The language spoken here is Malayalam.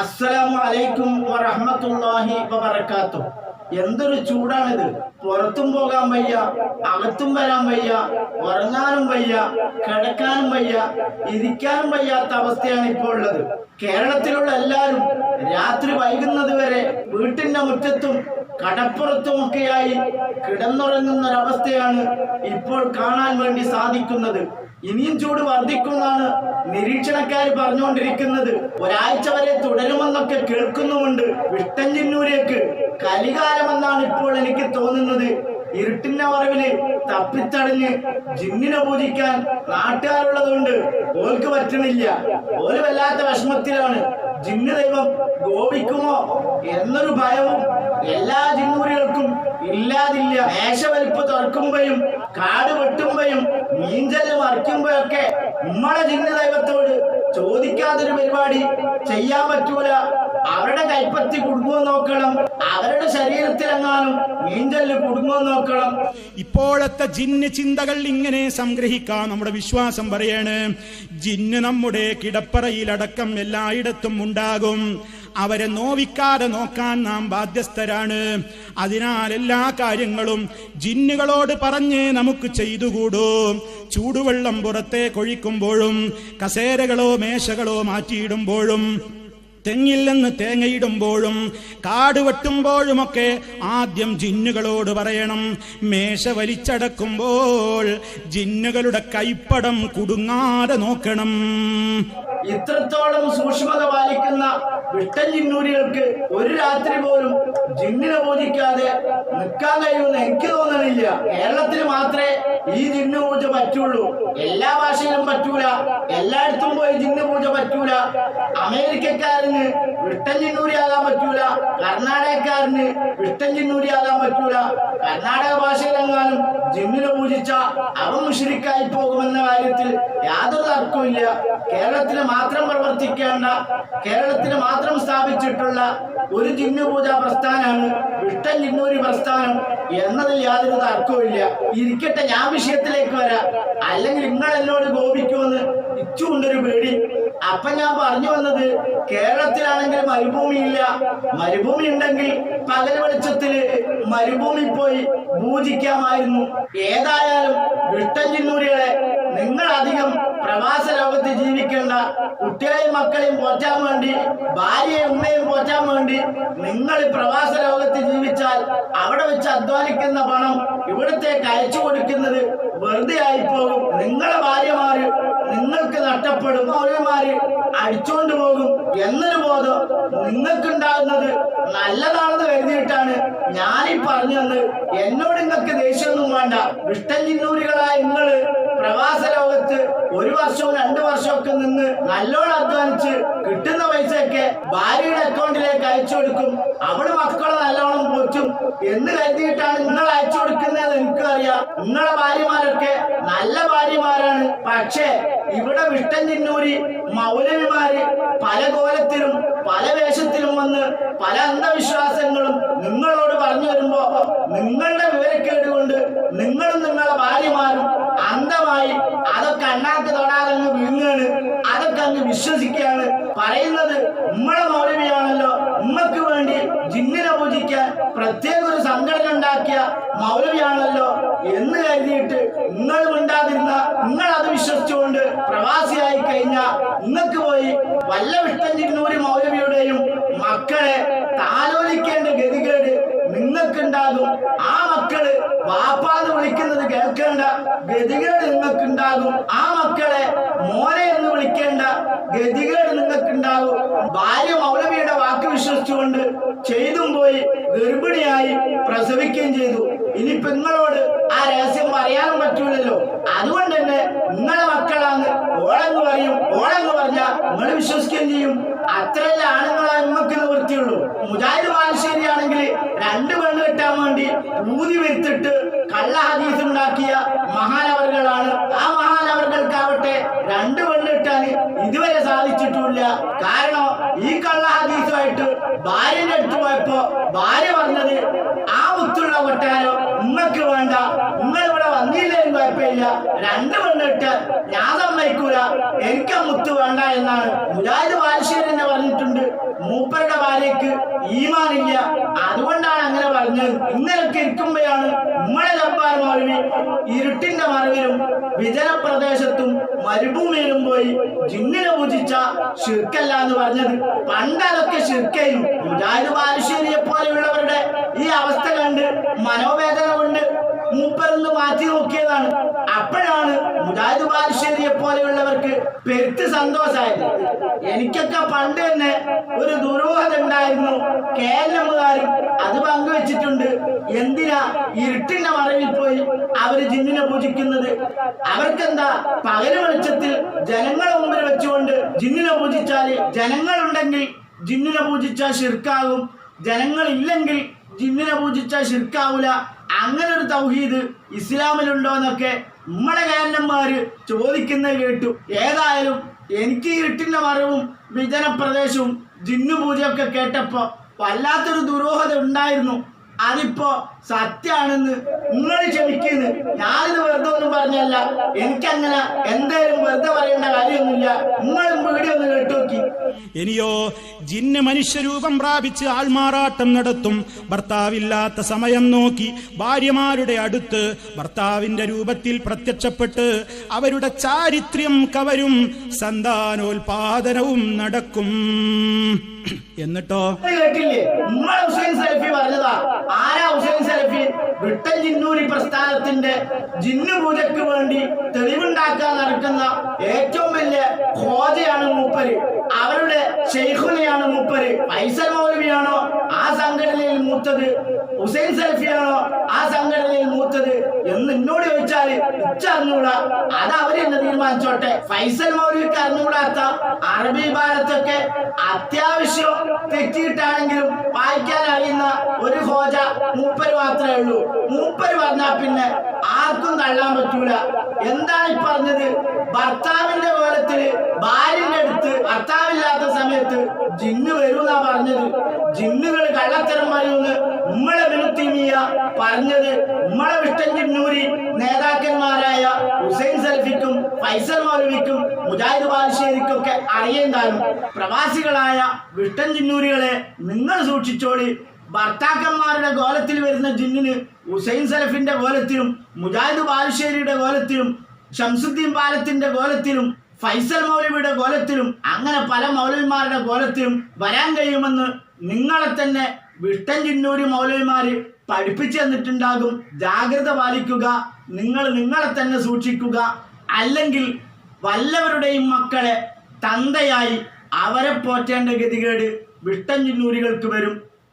അസ്സലാമു അലൈക്കും വറഹ്മത്തുള്ളാഹി വബറകാത്തു എന്തൊരു ചൂടാണിത്. പുറത്തും പോകാൻ വയ്യ അകത്തും വരാൻ വയ്യ ഉറങ്ങാനും വയ്യ കിടക്കാനും വയ്യ ഇരിക്കാനും വയ്യാത്ത അവസ്ഥയാണ് ഇപ്പോൾ ഉള്ളത്. കേരളത്തിലുള്ള എല്ലാവരും രാത്രി വൈകുന്നത് വരെ വീട്ടിന്റെ മുറ്റത്തും കടപ്പുറത്തുമൊക്കെയായി കിടന്നുറങ്ങുന്ന ഒരവസ്ഥയാണ് ഇപ്പോൾ കാണാൻ വേണ്ടി സാധിക്കുന്നത്. ഇനിയും ചൂട് വർദ്ധിക്കുമെന്നാണ് നിരീക്ഷണക്കാർ പറഞ്ഞുകൊണ്ടിരിക്കുന്നത്. ഒരാഴ്ച വരെ തുടരുമെന്നൊക്കെ കേൾക്കുന്നുമുണ്ട് വിട്ടഞ്ചിന്നൂരേക്ക്. കലികാലമെന്നാണ് ഇപ്പോൾ എനിക്ക് തോന്നുന്നത്. ഇരുട്ടിന്റെ മറവിൽ തപ്പിത്തടഞ്ഞ് ജിന്നിനെ പൂജിക്കാൻ നാട്ടുകാരുള്ളതുകൊണ്ട് ഓൽക്ക് പറ്റണില്ല ഓൽ വല്ലാത്ത വിഷമത്തിലാണ്. ജിന്ന് ദൈവം ഗോപിക്കുമോ എന്നൊരു ഭയവും എല്ലാ ജിന്നൂരികൾക്കും ഇല്ലാതില്ല. മേശവലിപ്പ് തുറക്കുമ്പോഴും കാട് വെട്ടുമ്പോഴും മീഞ്ചൽ മറിക്കുമ്പോഴൊക്കെ നമ്മളെ ജിന്ന് ദൈവത്തോട് ചോദിക്കാതൊരു പരിപാടി ചെയ്യാൻ പറ്റൂല. അവരുടെ കൈപ്പത്തി കുടുങ്ങുമോ നോക്കണം. അവരുടെ ശരീരത്തിലെങ്ങാനും നീന്തൽ കുടുങ്ങുമോ നോക്കണം. ഇപ്പോഴത്തെ ജിന്ന് ചിന്തകൾ ഇങ്ങനെ സംഗ്രഹിക്കാം. നമ്മുടെ വിശ്വാസം പറയാണ് ജിന്ന് നമ്മുടെ കിടപ്പറയിലടക്കം എല്ലായിടത്തും ഉണ്ടാകും. അവരെ നോവിക്കാതെ നോക്കാൻ നാം ബാധ്യസ്ഥരാണ്. അതിനാൽ എല്ലാ കാര്യങ്ങളും ജിന്നുകളോട് പറഞ്ഞ് നമുക്ക് ചെയ്തുകൂടൂ. ചൂടുവെള്ളം പുറത്തെ കൊഴിക്കുമ്പോഴും കസേരകളോ മേശകളോ മാറ്റിയിടുമ്പോഴും തെങ്ങിൽ നിന്ന് തേങ്ങയിടുമ്പോഴും കാട് വെട്ടുമ്പോഴുമൊക്കെ ആദ്യം ജിന്നുകളോട് പറയണം. മേശ വലിച്ചടക്കുമ്പോൾ ജിന്നുകളുടെ കൈപ്പടം കുടുങ്ങാതെ നോക്കണം. ഇത്രത്തോളം സൂക്ഷ്മത പാലിക്കുന്ന വിട്ടൻ ജിന്നൂരികൾക്ക് ഒരു രാത്രി പോലും ജിന്നിനെ പൂജിക്കാതെ നിൽക്കാൻ കഴിയുമെന്ന് എനിക്ക് തോന്നണില്ല. കേരളത്തിൽ മാത്രമേ ഈ ജിന്നു പൂജ പറ്റുള്ളൂ. എല്ലാ ഭാഷയിലും പറ്റൂല. എല്ലായിടത്തും പോയി ജിന്നു പൂജ പറ്റൂല. അമേരിക്കക്കാരന് വിട്ടൻ ജിന്നൂരിയാകാൻ പറ്റൂല. കർണാടകക്കാരന് വിട്ടൻ ജിന്നൂരിയാകാൻ പറ്റൂല. കർണാടക ഭാഷയിലെങ്ങാനും ജിന്നിനെ പൂജിച്ച അവൻ മുഷിരിക്കായി പോകുമെന്ന കാര്യത്തിൽ യാതൊരു തർക്കമില്ല കേരളത്തിന് മാത്രം പ്രവർത്തിക്കേണ്ട കേരളത്തിന് മാത്രം സ്ഥാപിച്ചിട്ടുള്ള ഒരു ജിന്നു പൂജാ പ്രസ്ഥാനമാണ് വിട്ടൻ ജിന്നൂരി പ്രസ്ഥാനം എന്നതിൽ യാതൊരു തർക്കമില്ല ഇരിക്കട്ടെ ഞാൻ വിഷയത്തിലേക്ക് വരാം. അല്ലെങ്കിൽ നിങ്ങൾ എന്നോട് കോപിക്കുമെന്ന് ഇച്ചുകൊണ്ടൊരു പേടി. അപ്പൊ ഞാൻ പറഞ്ഞു വന്നത് കേരളത്തിലാണെങ്കിൽ മരുഭൂമിയില്ല. മരുഭൂമി ഉണ്ടെങ്കിൽ പകൽ വെളിച്ചത്തിൽ മരുഭൂമി പോയി പൂജിക്കാമായിരുന്നു. ഏതായാലും വിട്ടൻ ജിന്നൂരികളെ നിങ്ങൾ അധികം പ്രവാസ ലോകത്ത് ജീവിക്കേണ്ട കുട്ടികളെയും മക്കളെയും പോറ്റാൻ വേണ്ടി ഭാര്യയും ഉമ്മയും പോറ്റാൻ വേണ്ടി നിങ്ങൾ പ്രവാസ ലോകത്ത് ജീവിച്ചാൽ അവിടെ വെച്ച് അധ്വാനിക്കുന്ന പണം ഇവിടത്തേക്ക് അയച്ചു കൊടുക്കുന്നത് വെറുതെ ആയിപ്പോകും. പോകും നിങ്ങളെ ഭാര്യമാര് നിങ്ങൾക്ക് നഷ്ടപ്പെടും. മൗര്യമാര് അടിച്ചുകൊണ്ട് പോകും. എന്നൊരു ബോധം നിങ്ങൾക്കുണ്ടാകുന്നത് നല്ലതാണെന്ന് കരുതിയിട്ടാണ് ഞാനീ പറഞ്ഞത് എന്നോട് നിങ്ങൾക്ക് ദേഷ്യമൊന്നും വേണ്ട. വിഷ്ടൻ നിങ്ങൾ പ്രവാസ ലോകത്ത് ഒരു വർഷവും രണ്ടു വർഷമൊക്കെ നിന്ന് നല്ലോണം അധ്വാനിച്ച് കിട്ടുന്ന പൈസയൊക്കെ ഭാര്യയുടെ അക്കൗണ്ടിലേക്ക് അയച്ചു കൊടുക്കും. അവൾ മക്കളെ നല്ലോണം പോറ്റും. എന്ന് കരുതിയിട്ടാണ് നിങ്ങൾ അയച്ചു കൊടുക്കുന്നത് എനിക്കറിയാം നിങ്ങളെ ഭാര്യമാരൊക്കെ നല്ല ഭാര്യമാരാണ്. പക്ഷേ ഇവിടെ വിട്ടൻ ചിന്നൂരി മൗലവിമാര് പല കോലത്തിലും പല വേഷത്തിലും വന്ന് പല അന്ധവിശ്വാസങ്ങളും നിങ്ങളോട് പറഞ്ഞു വരുമ്പോ നിങ്ങളുടെ വിവരക്കേട് കൊണ്ട് നിങ്ങളും നിങ്ങളെ ഭാര്യമാരും അന്ധമായി അതൊക്കെ അണ്ണാക്ക് തൊടാതെ അങ്ങ് വീങ്ങാണ് അതൊക്കെ അങ്ങ് വിശ്വസിക്കുകയാണ്. പറയുന്നത് ഉമ്മളെ മൗലവിയാണല്ലോ. ഉമ്മക്ക് വേണ്ടി ജിന്നിനെ പൂജിക്കാൻ പ്രത്യേക ഒരു സംഘടന ഉണ്ടാക്കിയ മൗലവിയാണല്ലോ എന്ന് കരുതിയിട്ട് നിങ്ങൾ മിണ്ടാതിരുന്ന നിങ്ങൾ അത് വിശ്വസിച്ചുകൊണ്ട് പ്രവാസിയായി കഴിഞ്ഞ നിങ്ങൾക്ക് പോയി വല്ല വിട്ടഞ്ചിന്നൂരി മൗലവിയുടെയും മക്കളെ താലോലിക്കേണ്ട ഗതികേട് നിങ്ങൾക്കുണ്ടാകും. ആ മക്കൾ വാപ്പാന്ന് വിളിക്കുന്നത് കേൾക്കേണ്ട ഗതികേട് നിങ്ങൾക്കുണ്ടാകും. ആ മക്കളെ മോനെ എന്ന് വിളിക്കേണ്ട ഗതികേട് നിങ്ങൾക്കുണ്ടാകും. ഭാര്യ മൗലവിയുടെ വാക്ക് വിശ്വസിച്ചുകൊണ്ട് ചെയ്തും പോയി ഗർഭിണിയായി പ്രസവിക്കുകയും ചെയ്തു. ഇനി പെങ്ങളോട് ആ രഹസ്യം പറയാനും പറ്റൂലല്ലോ. അതുകൊണ്ട് തന്നെ നിങ്ങളെ മക്കളാണ് ഓളെന്ന് പറയും. ഓളെന്ന് പറഞ്ഞാൽ നിങ്ങൾ വിശ്വസിക്കുകയും ചെയ്യും. നിവൃത്തിയുള്ളൂ മുജാഹിദ് ബാലുശ്ശേരി ആണെങ്കിൽ രണ്ട് പെണ്ണ് കിട്ടാൻ വേണ്ടി ഊതി വരുത്തിട്ട് കള്ള ഹദീസ് ഉണ്ടാക്കിയ മഹാനവറുകളാണ്. ആ മഹാനവറുകൾക്കാവട്ടെ രണ്ട് പെണ്ണ് കിട്ടാൻ ഇതുവരെ സാധിച്ചിട്ടില്ല കാരണം ഹദീസുമായിട്ട് ഭാര്യന്റെ അടുത്ത് പോയപ്പോ ഭാര്യ പറഞ്ഞത് ആ മുത്തുള്ള കൊട്ടാരോ നിങ്ങൾക്ക് വേണ്ട. നിങ്ങൾ ഇവിടെ വന്നില്ലേ എന്ന് കുഴപ്പമില്ല. രണ്ട് പെണ്ണിട്ട് ഞാൻ സമ്മതിക്കൂല. എനിക്ക് ആ മുത്ത് വേണ്ട എന്നാണ്. മുജാഹിദ് ബാലശ്ശേരി തന്നെ പറഞ്ഞിട്ടുണ്ട് മൂപ്പരുടെ ഭാര്യക്ക് ഈമാനില്ല. അതുകൊണ്ടാണ് അങ്ങനെ പറഞ്ഞത്. ഇന്നലൊക്കെ ഇരിക്കുമ്പോഴാണ് നമ്മളെ ജബ്ബാർ മറിവിൽ ഇരുട്ടിന്റെ മറവിലും വിജന പ്രദേശത്തും മരുഭൂമിയിലും പോയി ജിന്നിനെ പൂജിച്ച ഷിർക്കല്ല എന്ന് പറഞ്ഞത്. പണ്ട് അതൊക്കെ ഷിർക്കയും മുജാഹിദ് ബാലുശ്ശേരിയെ പോലെയുള്ളവരുടെ ഈ അവസ്ഥ കണ്ട് മനോവേദന കൊണ്ട് മൂപ്പരൊന്ന് മാറ്റി നോക്കിയതാണ്. അപ്പോഴാണ് മുജാഹിദ് ബാലുശ്ശേരിയെ പോലെയുള്ളവർക്ക് പെരുത്ത് സന്തോഷമായത്. എനിക്കൊക്കെ പണ്ട് തന്നെ ഒരു ദുരൂഹത ഉണ്ടായിരുന്നു കേരളമുകാരും അത് പങ്കുവെച്ചിട്ടുണ്ട്. എന്തിനാ ഇരുട്ടിന്റെ മറവിൽ പോയി അവർ ജിന്നിനെ പൂജിക്കുന്നത്? അവർക്കെന്താ പകൽ വെളിച്ചത്തിൽ ജനങ്ങളെ മുമ്പിൽ വെച്ചുകൊണ്ട് ജിന്നിനെ പൂജിച്ചാൽ ജനങ്ങളുണ്ടെങ്കിൽ ജിന്നിനെ പൂജിച്ചാൽ ഷിർക്കാകും ജനങ്ങളില്ലെങ്കിൽ ജിന്നിനെ പൂജിച്ചാൽ ഷിർക്കാവൂല അങ്ങനെ ഒരു തൗഹീദ് ഇസ്ലാമിലുണ്ടോ എന്നൊക്കെ നമ്മളെ കാരണന്മാര് ചോദിക്കുന്നത് കേട്ടു. ഏതായാലും എനിക്ക് ഈ ഇരുട്ടിന്റെ മറവും വിജനപ്രദേശവും ജിന്നു പൂജയൊക്കെ കേട്ടപ്പോൾ വല്ലാത്തൊരു ദുരൂഹത ഉണ്ടായിരുന്നു. അതിപ്പോ സത്യാണെന്ന് നിങ്ങൾ ക്ഷമിക്കുന്നു. ഞാനിത് വെറുതെ ഒന്നും പറഞ്ഞല്ല. എനിക്കങ്ങനെ എന്തായാലും വെറുതെ പറയേണ്ട കാര്യമൊന്നുമില്ല. നിങ്ങളും വീഡിയോ ഒന്ന് കേട്ടുനോക്കി. ഇനിയോ ജിന്ന മനുഷ്യരൂപം പ്രാപിച്ച് ആൾമാറാട്ടം നടത്തും. ഭർത്താവില്ലാത്ത സമയം നോക്കി ഭാര്യമാരുടെ അടുത്ത് ഭർത്താവിന്റെ രൂപത്തിൽ പ്രത്യക്ഷപ്പെട്ട് അവരുടെ ചാരിത്ര്യം കവരും. സന്താനോൽപാദനവും നടക്കും. എന്നിട്ടോ? കേട്ടില്ലേ ഉമ്മ ഹുസൈൻ സലഫി പറഞ്ഞതാ ആരാ ഹുസൈൻ സലഫി വിട്ടൻ ജിന്നൂരി പ്രസ്ഥാനത്തിന്റെ ജിന്നു പൂജയ്ക്ക് വേണ്ടി തെളിവുണ്ടാക്കാൻ നടക്കുന്ന ഏറ്റവും വലിയ ഹോജയാണ് മൂപ്പര്. അവരുടെ ഷെയ്ഖുനെയാണ് മൂപ്പര്. ഫൈസൽ മൗലവിയാണോ? ആ സംഘടനയിൽ മൂത്തത്. ഹുസൈൻ സൽഫിയാണോ? ആ സംഘടനയിൽ മൂത്തത്. എന്ന് എന്നോട് ചോദിച്ചാൽ ഇച്ച അറിഞ്ഞൂടാ അത് അവർ തന്നെ തീരുമാനിച്ചോട്ടെ. ഫൈസൽ മൗലവിക്ക് അറിഞ്ഞുകൂടാത്ത അറബി ഭാരത്തൊക്കെ അത്യാവശ്യം തെറ്റിയിട്ടാണെങ്കിലും വായിക്കാൻ അറിയുന്ന ഒരു ഹോജ മൂപ്പര് മാത്രമേ ഉള്ളൂ. മൂപ്പര് വന്നാ പിന്നെ ആർക്കും തള്ളാൻ പറ്റൂല. എന്താണ് ഈ പറഞ്ഞത്? ഭർത്താവിന്റെ കോലത്തിൽ ഭാര്യന്റെ അടുത്ത് ഭർത്താവില്ലാത്ത സമയത്ത് ജിന്ന് വരൂന്നാ പറഞ്ഞത്. ജിന്നുകൾ കള്ളത്തരം പറയുമെന്ന് ഉമ്മളെ വിനുത്തിമിയ പറഞ്ഞത് ഉമ്മളെ വിഷ്ടൻ ജിന്നൂരി നേതാക്കന്മാരായ ഹുസൈൻ സൽഫിക്കും ഫൈസൽ മൗലവിക്കും മുജാഹിദ് ബാലുശ്ശേരിക്കൊക്കെ അറിയേണ്ടാലും പ്രവാസികളായ വിഷ്ടൻ ജിന്നൂരികളെ നിങ്ങൾ സൂക്ഷിച്ചോളി. ഭർത്താക്കന്മാരുടെ കോലത്തിൽ വരുന്ന ജിന്നിന് ഹുസൈൻ സലഫിന്റെ കോലത്തിലും മുജാഹിദ് ബാലുശ്ശേരിയുടെ കോലത്തിലും ഷംസുദ്ദീൻ പാലത്തിന്റെ കോലത്തിലും ഫൈസൽ മൗലവിയുടെ കോലത്തിലും അങ്ങനെ പല മൗലവിമാരുടെ കോലത്തിലും വരാൻ കഴിയുമെന്ന് നിങ്ങളെ തന്നെ വിഷ്ടൻ ജിന്നൂരി മൗലവിമാര് പഠിപ്പിച്ചു തന്നിട്ടുണ്ടാകും. ജാഗ്രത പാലിക്കുക. നിങ്ങൾ നിങ്ങളെ തന്നെ സൂക്ഷിക്കുക. അല്ലെങ്കിൽ വല്ലവരുടെയും മക്കളെ തന്തയായി അവരെ പോറ്റേണ്ട ഗതികേട് വിഷ്ടൻ ചിന്നൂരികൾക്ക് വരും.